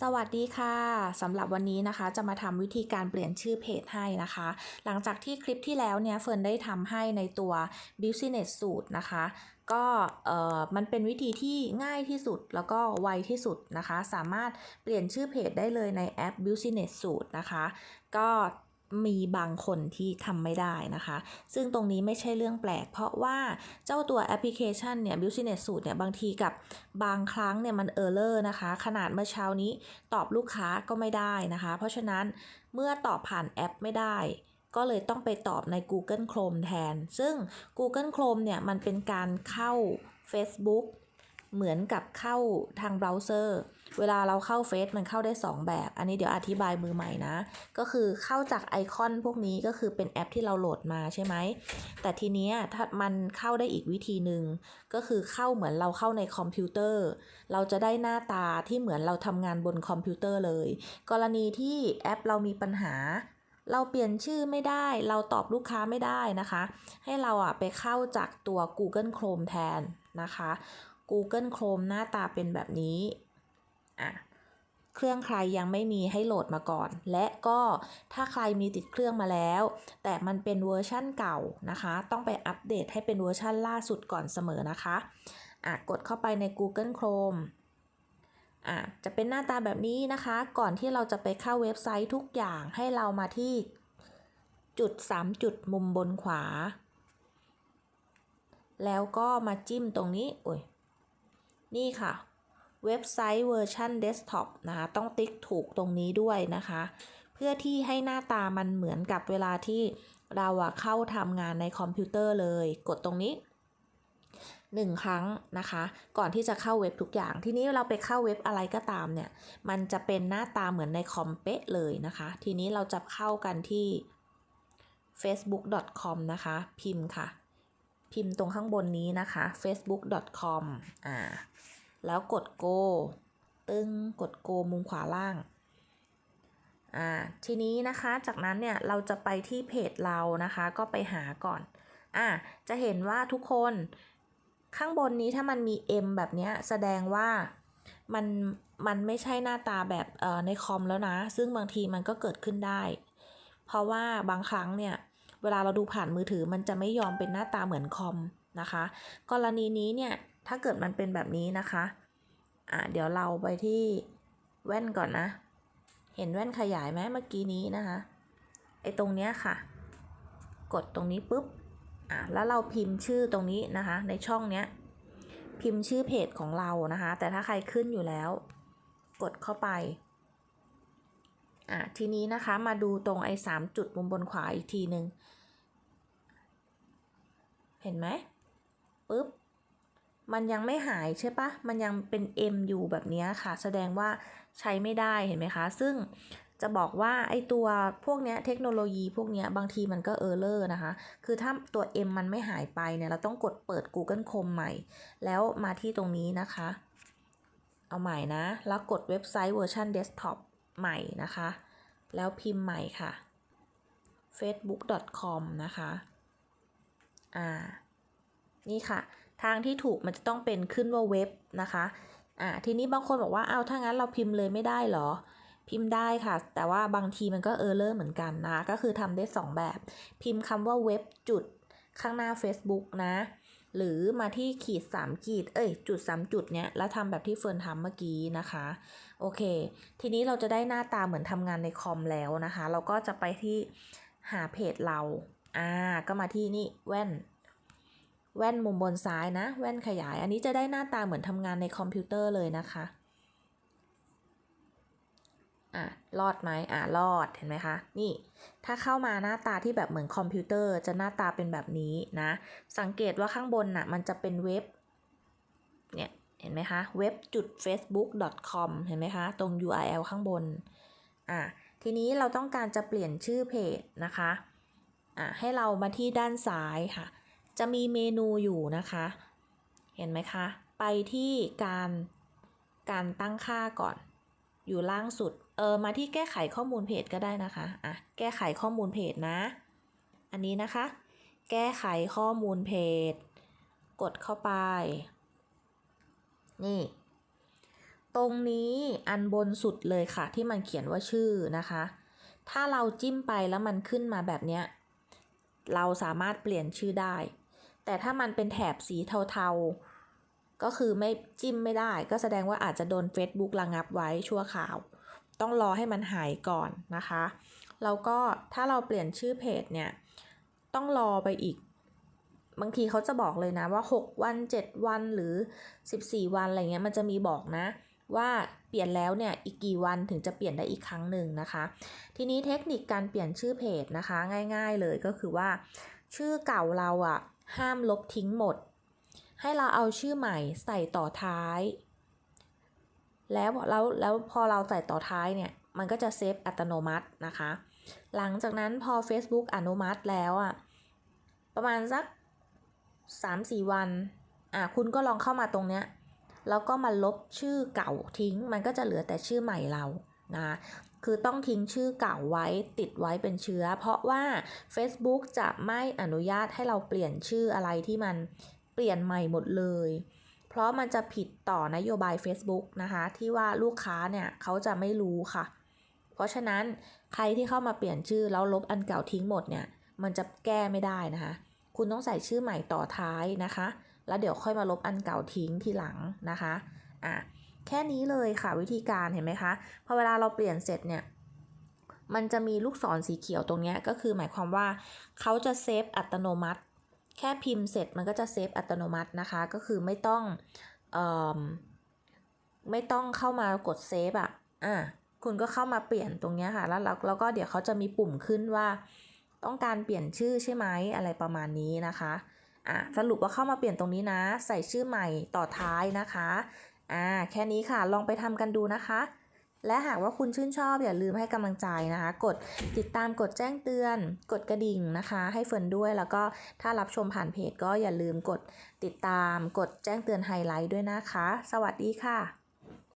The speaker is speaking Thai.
สวัสดีค่ะสำหรับวันนี้นะคะ จะมาทำวิธีการเปลี่ยนชื่อเพจให้นะคะ หลังจากที่คลิปที่แล้วเนี่ยเฟิร์นได้ทำให้ในตัว Business suit นะคะ ก็เอ่อมันเป็นวิธีที่ง่ายที่สุดแล้วก็ไวที่สุดนะคะ สามารถเปลี่ยนชื่อเพจได้เลยในแอป Business suit นะคะ ก็ มีบางคนที่ทำไม่ได้นะคะ ซึ่งตรงนี้ไม่ใช่เรื่องแปลก เพราะว่าเจ้าตัวแอปพลิเคชันเนี่ย Business Suite เนี่ย บางทีกับบางครั้งเนี่ย มันเออร์เลอร์นะคะ ขนาดเมื่อเช้านี้ตอบลูกค้าก็ไม่ได้นะคะ เพราะฉะนั้นเมื่อตอบผ่านแอปไม่ได้ก็เลยต้องไปตอบใน Google Chrome แทน ซึ่ง Google Chrome เนี่ย มันเป็นการเข้า Facebook เหมือนกับเข้าทางเบราว์เซอร์ เวลาเราเข้าเฟซมันเข้าได้ 2 แบบ อันนี้เดี๋ยวอธิบายมือใหม่นะ ก็คือเข้าจากไอคอนพวกนี้ก็คือเป็นแอปที่เราโหลดมาใช่ไหม แต่ทีเนี้ยถ้ามันเข้าได้อีกวิธีหนึ่งก็คือเข้าเหมือนเราเข้าในคอมพิวเตอร์ เราจะได้หน้าตาที่เหมือนเราทำงานบนคอมพิวเตอร์เลย กรณีที่แอปเรามีปัญหาเราเปลี่ยนชื่อไม่ได้ เราตอบลูกค้าไม่ได้นะคะ ให้เราอะไปเข้าจากตัว Google Chrome แทนนะคะ Google Chrome หน้าตาเป็นแบบนี้อะเครื่องใครยังไม่มีให้โหลดมาก่อน และก็ถ้าใครมีติดเครื่องมาแล้ว แต่มันเป็นเวอร์ชั่นเก่านะคะ ต้องไปอัปเดตให้เป็นเวอร์ชั่นล่าสุดก่อนเสมอนะคะอะกดเข้าไปใน Google Chrome อะจะเป็นหน้าตาแบบนี้นะคะ ก่อนที่เราจะไปเข้าเว็บไซต์ทุกอย่างให้เรามาที่จุด 3 จุดมุมบนขวา แล้วก็มาจิ้มตรงนี้โอ้ย นี่ค่ะเว็บไซต์เวอร์ชันเดสก์ท็อปนะคะต้องติ๊กถูกตรงนี้ด้วยนะคะ เพื่อที่ให้หน้าตามันเหมือนกับเวลาที่เราเข้าทำงานในคอมพิวเตอร์เลย กดตรงนี้หนึ่งครั้งนะคะ ก่อนที่จะเข้าเว็บทุกอย่าง ทีนี้เราไปเข้าเว็บอะไรก็ตามเนี่ย มันจะเป็นหน้าตาเหมือนในคอมเป๊ะเลยนะคะ ทีนี้เราจะเข้ากันที่ facebook.com นะคะ พิมพ์ค่ะ พิมพ์ตรงข้างบนนี้นะคะ facebook.com อ่า แล้วกด go ตึงกด go มุมขวาล่าง อ่า ทีนี้นะคะจากนั้นเนี่ยเราจะไปที่เพจเรานะคะ ก็ไปหาก่อน อ่า จะเห็นว่าทุกคนข้างบนนี้ถ้ามันมี M แบบนี้แสดงว่ามันมันไม่ใช่หน้าตาแบบเอ่อในคอมแล้วนะ ซึ่งบางทีมันก็เกิดขึ้นได้ เพราะว่าบางครั้งเนี่ย เวลาเราดูผ่านมือถือมันจะไม่ยอมเป็นหน้าตาเหมือนคอมนะคะ กรณีนี้เนี่ยถ้าเกิดมันเป็นแบบนี้นะคะอ่าเดี๋ยวเราไปที่แว่นก่อนนะ เห็นแว่นขยายไหมเมื่อกี้นี้นะคะไอ้ตรงเนี้ยค่ะ กดตรงนี้ปุ๊บอะแล้วเราพิมพ์ชื่อตรงนี้นะคะ ในช่องเนี้ยพิมพ์ชื่อเพจของเรานะคะ แต่ถ้าใครขึ้นอยู่แล้ว กดเข้าไป อะทีนี้นะคะมาดูตรงไอ้สามจุดมุมบนขวาอีกทีหนึ่งเห็นไหมปุ๊บมันยังไม่หายใช่ปะมันยังเป็น M อยู่แบบนี้ค่ะ แสดงว่าใช้ไม่ได้เห็นไหมคะ ซึ่งจะบอกว่าไอตัวพวกเนี้ยเทคโนโลยีพวกเนี้ยบางทีมันก็เออร์เลอร์นะคะ คือถ้าตัว M มันไม่หายไปเนี่ยเราต้องกดเปิด Google Chrome ใหม่ แล้วมาที่ตรงนี้นะคะ เอาใหม่นะ แล้วกดเว็บไซต์เวอร์ชันเดสก์ท็อป ใหม่นะคะ แล้วพิมพ์ใหม่ค่ะ facebook.com นะคะ อ่า นี่ค่ะ ทางที่ถูกมันจะต้องเป็นขึ้นว่าเว็บนะคะ อ่า ทีนี้บางคนบอกว่า เอาถ้างั้นเราพิมพ์เลยไม่ได้เหรอ พิมพ์ได้ค่ะ แต่ว่าบางทีมันก็เออเลอร์เหมือนกันนะ ก็คือทำได้ 2 แบบ พิมพ์คำว่าเว็บจุดข้างหน้า Facebook นะ หรือมาที่ขีด 3 ขีด เอ้ย จุด 3 จุดเนี้ย แล้วทำแบบที่เฟิร์นทำเมื่อกี้นะคะ โอเค ทีนี้เราจะได้หน้าตาเหมือนทำงานในคอมแล้วนะคะ เราก็จะไปที่หาเพจเรา อ่า ก็มาที่นี่แว่น แว่นมุมบนซ้ายนะ แว่นขยาย อันนี้จะได้หน้าตาเหมือนทำงานในคอมพิวเตอร์เลยนะคะ อะรอดไหมอะรอดเห็นไหมคะ นี่ ถ้าเข้ามาหน้าตาที่แบบเหมือนคอมพิวเตอร์จะหน้าตาเป็นแบบนี้นะ สังเกตว่าข้างบนน่ะมันจะเป็นเว็บ เนี่ยเห็นไหมคะเว็บจุด facebook.com เห็นไหมคะ ตรง URL ข้างบน อะทีนี้เราต้องการจะเปลี่ยนชื่อเพจนะคะ อะให้เรามาที่ด้านซ้ายค่ะ จะมีเมนูอยู่นะคะ เห็นไหมคะ ไปที่การการตั้งค่าก่อน อยู่ล่างสุด เออ มาที่แก้ไขข้อมูลเพจก็ได้นะคะ อะ แก้ไขข้อมูลเพจนะ อันนี้นะคะ แก้ไขข้อมูลเพจ กดเข้าไป นี่ ตรงนี้อันบนสุดเลยค่ะ ที่มันเขียนว่าชื่อนะคะ ถ้าเราจิ้มไปแล้วมันขึ้นมาแบบเนี้ย เราสามารถเปลี่ยนชื่อได้ แต่ถ้ามันเป็นแถบสีเทาๆ ก็คือไม่จิ้มไม่ได้ ก็แสดงว่าอาจจะโดน Facebook ระงับไว้ชั่วคราว ต้องรอให้มันหายก่อนนะคะแล้วก็ถ้าเราเปลี่ยนชื่อเพจเนี่ย ต้องรอไปอีก บางทีเขาจะบอกเลยนะว่า 6 วัน 7 วันหรือ 14 วันอะไรเงี้ยมันจะมีบอกนะ ว่าเปลี่ยนแล้วเนี่ยอีกกี่วันถึงจะเปลี่ยนได้อีกครั้งหนึ่งนะคะ ทีนี้เทคนิคการเปลี่ยนชื่อเพจนะคะ ง่าย ๆเลยก็คือว่า ชื่อเก่าเราอะห้ามลบทิ้งหมด ให้เราเอาชื่อใหม่ใส่ต่อท้าย แล้วแล้วแล้วพอเราใส่ต่อท้ายเนี่ย มันก็จะเซฟอัตโนมัตินะคะ หลังจากนั้นพอ Facebook อนุมัติแล้วอะประมาณสัก 3-4 วันอะคุณก็ลองเข้ามาตรงเนี้ยแล้วก็มาลบชื่อเก่าทิ้ง มันก็จะเหลือแต่ชื่อใหม่เรานะคะคือต้องทิ้งชื่อเก่าไว้ติดไว้เป็นเชื้อ เพราะว่า Facebook จะไม่อนุญาตให้เราเปลี่ยนชื่ออะไรที่มัน เปลี่ยนใหม่หมดเลย เพราะมันจะผิดต่อนโยบาย Facebook นะคะที่ว่าลูกค้าเนี่ยเขาจะไม่รู้ค่ะ เพราะฉะนั้นใครที่เข้ามาเปลี่ยนชื่อแล้วลบอันเก่าทิ้งหมดเนี่ยมันจะแก้ไม่ได้นะคะ คุณต้องใส่ชื่อใหม่ต่อท้ายนะคะ แล้วเดี๋ยวค่อยมาลบอันเก่าทิ้งทีหลังนะคะอะแค่นี้เลยค่ะวิธีการเห็นไหมคะพอเวลาเราเปลี่ยนเสร็จเนี่ยมันจะมีลูกศรสีเขียวตรงนี้ก็คือหมายความว่าเขาจะเซฟอัตโนมัติ ค่พิมพ์เสร็จมันก็จะเซฟอัตโนมัตินะคะ ก็คือไม่ต้องเออไม่ต้องเข้ามากดเซฟอะอะคุณก็เข้ามาเปลี่ยนตรงนี้ค่ะแล้วแล้วแล้วก็เดี๋ยวเขาจะมีปุ่มขึ้นว่า ต้องการเปลี่ยนชื่อใช่ไหมอะไรประมาณนี้นะคะอะสรุปว่าเข้ามาเปลี่ยนตรงนี้นะ ใส่ชื่อใหม่ต่อท้ายนะคะอ่าแค่นี้ค่ะลองไปทำกันดูนะคะ และหากว่าคุณชื่นชอบอย่าลืมให้กำลังใจนะคะ กดติดตามกดแจ้งเตือน กดกระดิ่งนะคะ ให้เฟิร์นด้วยแล้วก็ถ้ารับชมผ่านเพจก็อย่าลืมกดติดตาม กดแจ้งเตือนไฮไลท์ด้วยนะคะ สวัสดีค่ะ